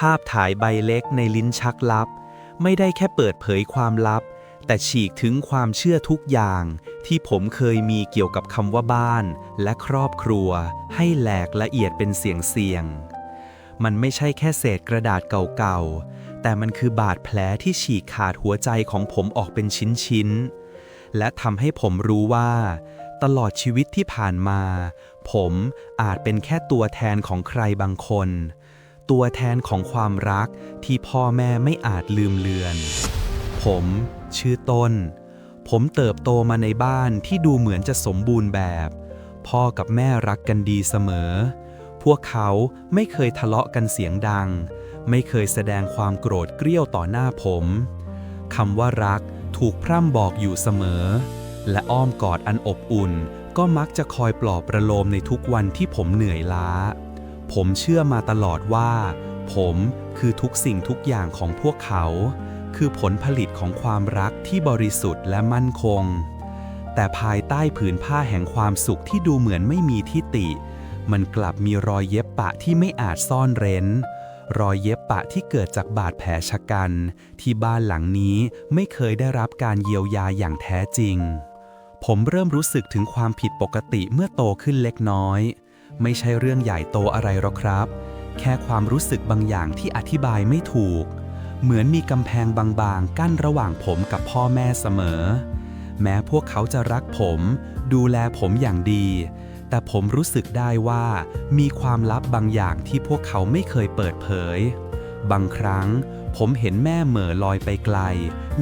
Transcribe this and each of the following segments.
ภาพถ่ายใบเล็กในลิ้นชักลับ ไม่ได้แค่เปิดเผยความลับ แต่ฉีกถึงความเชื่อทุกอย่าง ที่ผมเคยมีเกี่ยวกับคำว่าบ้าน และครอบครัว ให้แหลกละเอียดเป็นเสียงเสียง มันไม่ใช่แค่เศษกระดาษเก่าๆ แต่มันคือบาดแผลที่ฉีกขาดหัวใจของผมออกเป็นชิ้นๆ และทำให้ผมรู้ว่า ตลอดชีวิตที่ผ่านมา ผมอาจเป็นแค่ตัวแทนของใครบางคน ตัวแทนของความรักที่พ่อแม่ไม่อาจลืมเลือน ผมชื่อต้น ผมเติบโตมาในบ้านที่ดูเหมือนจะสมบูรณ์แบบ พ่อกับแม่รักกันดีเสมอ พวกเขาไม่เคยทะเลาะกันเสียงดัง ไม่เคยแสดงความโกรธเกรี้ยวต่อหน้าผมคำว่ารักถูกพร่ำบอกอยู่เสมอ และอ้อมกอดอันอบอุ่นก็มักจะคอยปลอบประโลมในทุกวันที่ผมเหนื่อยล้า ผมเชื่อมาตลอดว่า ผมคือทุกสิ่งทุกอย่างของพวกเขา คือผลผลิตของความรักที่บริสุทธิ์และมั่นคง แต่ภายใต้ผืนผ้าแห่งความสุขที่ดูเหมือนไม่มีที่ติ มันกลับมีรอยเย็บปะที่ไม่อาจซ่อนเร้น รอยเย็บปะที่เกิดจากบาดแผลชะกัน ที่บ้านหลังนี้ไม่เคยได้รับการเยียวยาอย่างแท้จริง ผมเริ่มรู้สึกถึงความผิดปกติเมื่อโตขึ้นเล็กน้อย ไม่ใช่เรื่องใหญ่โตอะไรหรอกครับ แค่ความรู้สึกบางอย่างที่อธิบายไม่ถูก เหมือนมีกำแพงบางๆ กั้นระหว่างผมกับพ่อแม่เสมอ แม้พวกเขาจะรักผม ดูแลผมอย่างดี แต่ผมรู้สึกได้ว่ามีความลับบางอย่างที่พวกเขาไม่เคยเปิดเผย บางครั้ง ผมเห็นแม่เหม่อลอยไปไกล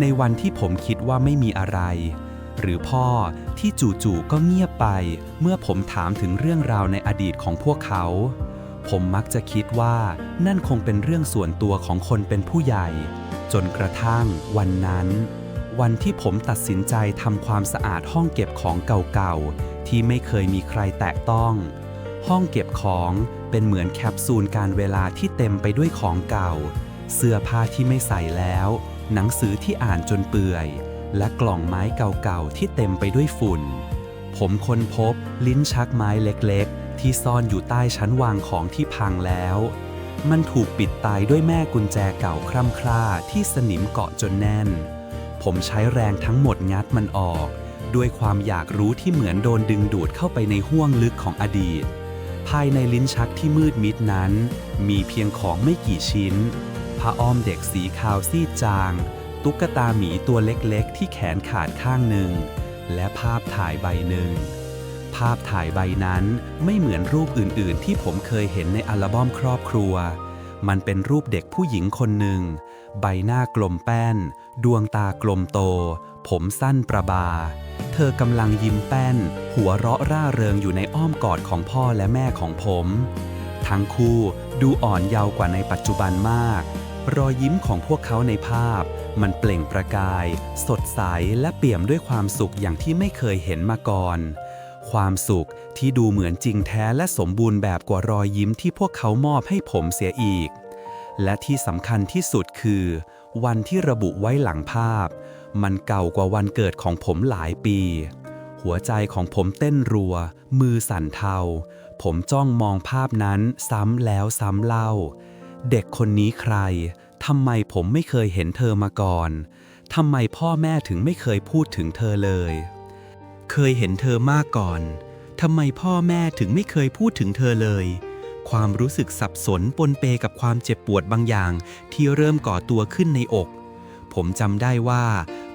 ในวันที่ผมคิดว่าไม่มีอะไร หรือพ่อที่จู่ๆก็เงียบไป เมื่อผมถามถึงเรื่องราวในอดีตของพวกเขา ผมมักจะคิดว่านั่นคงเป็นเรื่องส่วนตัวของคนเป็นผู้ใหญ่ จนกระทั่งวันนั้น วันที่ผมตัดสินใจทำความสะอาดห้องเก็บของเก่าๆ ที่ไม่เคยมีใครแตะต้อง ห้องเก็บของเป็นเหมือนแคปซูลการเวลาที่เต็มไปด้วยของเก่า เสื้อผ้าที่ไม่ใส่แล้ว หนังสือที่อ่านจนเปื่อย และกล่องไม้เก่าๆที่เต็มไปด้วยฝุ่น ผมค้นพบลิ้นชักไม้เล็กๆ ที่ซ่อนอยู่ใต้ชั้นวางของที่พังแล้ว มันถูกปิดตายด้วยแม่กุญแจเก่าคร่ำคร่าที่สนิมเกาะจนแน่น ผมใช้แรงทั้งหมดงัดมันออก ด้วยความอยากรู้ที่เหมือนโดนดึงดูดเข้าไปในห้วงลึกของอดีต ภายในลิ้นชักที่มืดมิดนั้น มีเพียงของไม่กี่ชิ้นผ้าอ้อมเด็กสีขาวซีดจาง ตุ๊กตาหมีตัวเล็กๆ ที่แขนขาดข้างหนึ่ง และภาพถ่ายใบหนึ่ง ภาพถ่ายใบนั้นไม่เหมือนรูปอื่นๆ ที่ผมเคยเห็นในอัลบั้มครอบครัว มันเป็นรูปเด็กผู้หญิงคนหนึ่ง ใบหน้ากลมแป้น ดวงตากลมโต ผมสั้นประบา เธอกำลังยิ้มแป้น หัวเราะร่าเริงอยู่ในอ้อมกอดของพ่อและแม่ของผม ทั้งคู่ดูอ่อนเยาว์กว่าในปัจจุบันมาก รอยยิ้มของพวกเขาในภาพ มันเปล่งประกาย สดใสและเปี่ยมด้วยความสุขอย่างที่ไม่เคยเห็นมาก่อน ความสุขที่ดูเหมือนจริงแท้และสมบูรณ์แบบกว่ารอยยิ้มที่พวกเขามอบให้ผมเสียอีก และที่สำคัญที่สุดคือ วันที่ระบุไว้หลังภาพ มันเก่ากว่าวันเกิดของผมหลายปี หัวใจของผมเต้นรัว มือสั่นเทา ผมจ้องมองภาพนั้นซ้ำแล้วซ้ำเล่า เด็กคนนี้ใคร ทำไมผมไม่เคยเห็นเธอมาก่อน ทำไมพ่อแม่ถึงไม่เคยพูดถึงเธอเลย เคยเห็นเธอมากก่อน ทำไมพ่อแม่ถึงไม่เคยพูดถึงเธอเลย ความรู้สึกสับสนปนเปกับความเจ็บปวดบางอย่าง ที่เริ่มก่อตัวขึ้นในอก ผมจำได้ว่า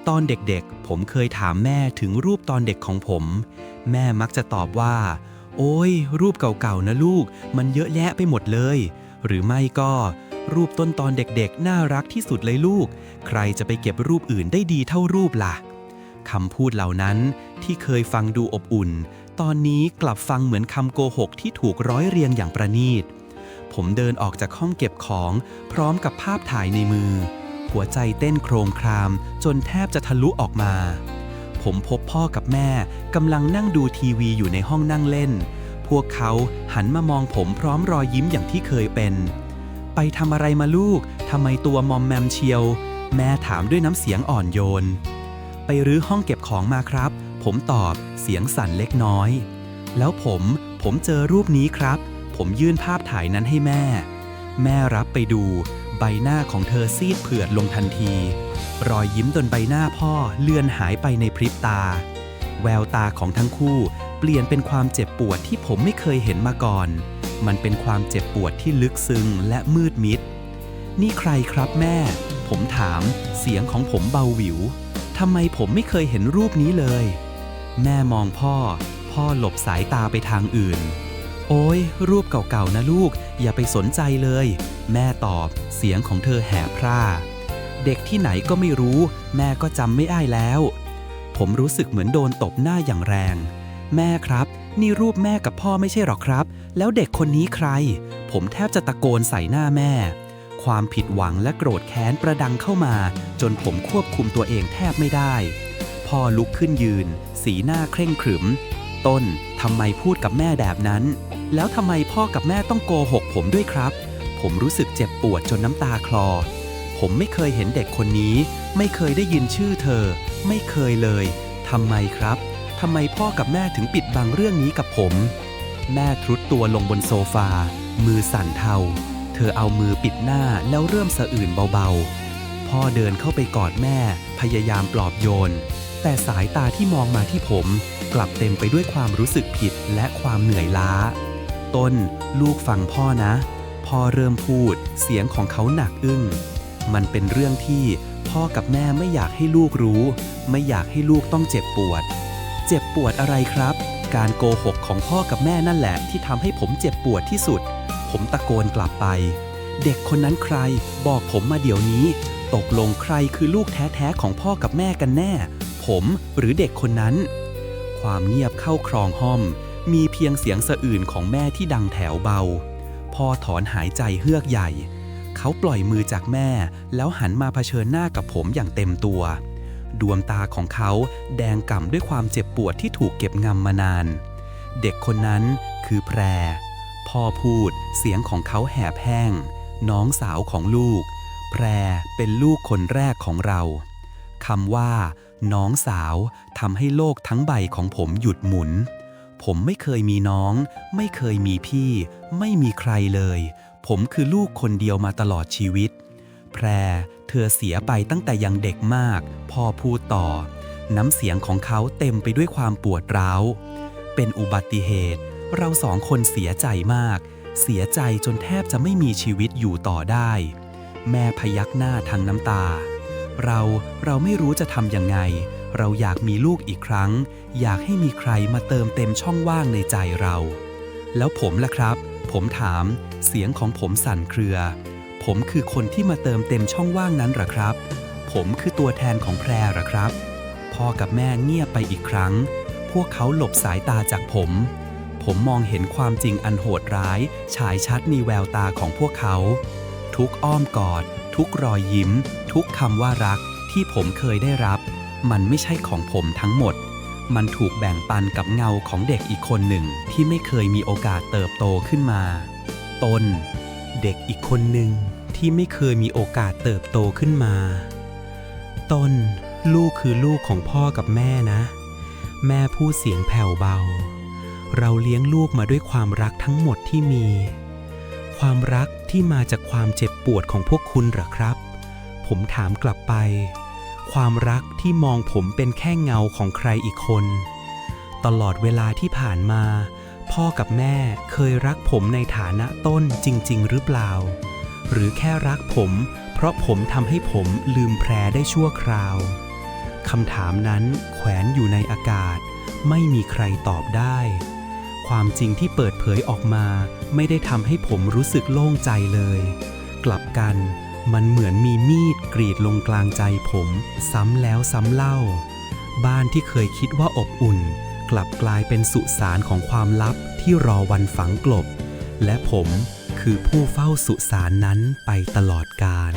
ตอนเด็กๆ ผมเคยถามแม่ถึงรูปตอนเด็กของผม แม่มักจะตอบว่า โอ้ยรูปเก่าๆนะลูก มันเยอะแยะไปหมดเลย หรือไม่ก็ รูปต้นตอนเด็กๆ น่ารักที่สุดเลยลูก ใครจะไปเก็บรูปอื่นได้ดีเท่ารูปล่ะคำพูดเหล่านั้นที่เคยฟังดูอบอุ่น ตอนนี้กลับฟังเหมือนคำโกหกที่ถูกร้อยเรียงอย่างประณีต ผมเดินออกจากห้องเก็บของ พร้อมกับภาพถ่ายในมือ หัวใจเต้นโครมคราม จนแทบจะทะลุออกมา ผมพบพ่อกับแม่กำลังนั่งดูทีวีอยู่ในห้องนั่งเล่น พวกเขาหันมามองผมพร้อมรอยยิ้มอย่างที่เคยเป็น ไปทำอะไรมาลูก ทำไมตัวมอมแมมเชียว แม่ถามด้วยน้ำเสียงอ่อนโยน ไปรื้อห้องเก็บของมาครับ ผมตอบเสียงสั่นเล็กน้อย แล้วผมผมเจอรูปนี้ครับ ผมยื่นภาพถ่ายนั้นให้แม่แแม่รับไปดู ใบหน้าของเธอซีดเผือดลงทันที รอยยิ้มบนใบหน้าพ่อเลือนหายไปในพริบตา แววตาของทั้งคู่เปลี่ยนเป็นความเจ็บปวดที่ผมไม่เคยเห็นมาก่อน มันเป็นความเจ็บปวดที่ลึกซึ้งและมืดมิด นี่ใครครับแม่ ผมถาม เสียงของผมเบาหวิว ทำไมผมไม่เคยเห็นรูปนี้เลย แม่มองพ่อ พ่อหลบสายตาไปทางอื่น โอ้ย รูปเก่าๆนะลูก อย่าไปสนใจเลย แม่ตอบ เสียงของเธอแหบพร่า เด็กที่ไหนก็ไม่รู้ แม่ก็จำไม่ได้แล้ว ผมรู้สึกเหมือนโดนตบหน้าอย่างแรง แม่ครับ นี่รูปแม่กับพ่อไม่ใช่หรอครับ แล้วเด็กคนนี้ใคร ผมแทบจะตะโกนใส่หน้าแม่ ความผิดหวังและโกรธแค้นประดังเข้ามา จนผมควบคุมตัวเองแทบไม่ได้ พ่อลุกขึ้นยืน สีหน้าเคร่งขรึม ต้นทำไมพูดกับแม่แบบนั้น แล้วทำไมพ่อกับแม่ต้องโกหกผมด้วยครับ ผมรู้สึกเจ็บปวดจนน้ำตาคลอ ผมไม่เคยเห็นเด็กคนนี้ ไม่เคยได้ยินชื่อเธอ ไม่เคยเลยทำไมครับทำไมพ่อกับแม่ถึงปิดบังเรื่องนี้กับผม แม่ทรุดตัวลงบนโซฟา มือสั่นเทา เธอเอามือปิดหน้าแล้วเริ่มสะอื่นเบาๆ พ่อเดินเข้าไปกอดแม่ พยายามปลอบโยน แต่สายตาที่มองมาที่ผม กลับเต็มไปด้วยความรู้สึกผิดและความเหนื่อยล้า ต้น ลูกฟังพ่อนะ พ่อเริ่มพูด เสียงของเขาหนักอึ้ง มันเป็นเรื่องที่พ่อกับแม่ไม่อยากให้ลูกรู้ ไม่อยากให้ลูกต้องเจ็บปวด เจ็บปวดอะไรครับ การโกหกของพ่อกับแม่นั่นแหละที่ทำให้ผมเจ็บปวดที่สุด ผมตะโกนกลับไป เด็กคนนั้นใคร บอกผมมาเดี๋ยวนี้ ตกลงใครคือลูกแท้ๆของพ่อกับแม่กันแน่ ผมหรือเด็กคนนั้น ความเงียบเข้าครองห้อม มีเพียงเสียงสะอื่นของแม่ที่ดังแถวเบา พ่อถอนหายใจเฮือกใหญ่ เขาปล่อยมือจากแม่ แล้วหันมาเผชิญหน้ากับผมอย่างเต็มตัว ดวงตาของเขาแดงก่ำด้วยความเจ็บปวดที่ถูกเก็บงำมานาน เด็กคนนั้นคือแพร พ่อพูดเสียงของเขาแหบแห้ง น้องสาวของลูก แพรเป็นลูกคนแรกของเราคำว่า น้องสาวทำให้โลกทั้งใบของผมหยุดหมุน ผมไม่เคยมีน้อง ไม่เคยมีพี่ ไม่มีใครเลย ผมคือลูกคนเดียวมาตลอดชีวิต แพร เธอเสียไปตั้งแต่ยังเด็กมาก พ่อพูดต่อ น้ำเสียงของเขาเต็มไปด้วยความปวดร้าว เป็นอุบัติเหตุ เราสองคนเสียใจมาก เสียใจจนแทบจะไม่มีชีวิตอยู่ต่อได้ แม่พยักหน้าทั้งน้ำตา เราเราไม่รู้จะทำยังไง เราอยากมีลูกอีกครั้ง อยากให้มีใครมาเติมเต็มช่องว่างในใจเรา แล้วผมล่ะครับ ผมถาม เสียงของผมสั่นเครือ ผมคือคนที่มาเติมเต็มช่องว่างนั้นหรอครับ ผมคือตัวแทนของแพรหรอครับ พ่อกับแม่เงียบไปอีกครั้ง พวกเขาหลบสายตาจากผม ผมมองเห็นความจริงอันโหดร้าย ฉายชัดในแววตาของพวกเขา ทุกอ้อมกอด ทุกรอยยิ้ม ทุกคำว่ารักที่ผมเคยได้รับ มันไม่ใช่ของผมทั้งหมดมันถูกแบ่งปันกับเงาของเด็กอีกคนหนึ่งที่ไม่เคยมีโอกาสเติบโตขึ้นมา ตน เด็กอีกคนหนึ่งที่ไม่เคยมีโอกาสเติบโตขึ้นมา ตนลูกคือลูกของพ่อกับแม่นะ แม่พูดเสียงแผ่วเบา เราเลี้ยงลูกมาด้วยความรักทั้งหมดที่มี ความรักที่มาจากความเจ็บปวดของพวกคุณเหรอครับ ผมถามกลับไป ความรักที่มองผมเป็นแค่เงาของใครอีกคน ตลอดเวลาที่ผ่านมา พ่อกับแม่เคยรักผมในฐานะต้นจริง ๆ หรือเปล่า หรือแค่รักผม เพราะผมทำให้ผมลืมแพรได้ชั่วคราวคำถามนั้นแขวนอยู่ในอากาศ ไม่มีใครตอบได้ ความจริงที่เปิดเผยออกมา ไม่ได้ทำให้ผมรู้สึกโล่งใจเลย กลับกันมันเหมือนมีมีดกรีดลงกลางใจผม ซ้ำแล้วซ้ำเล่า บ้านที่เคยคิดว่าอบอุ่น กลับกลายเป็นสุสานของความลับที่รอวันฝังกลบ และผมคือผู้เฝ้าสุสานนั้นไปตลอดกาล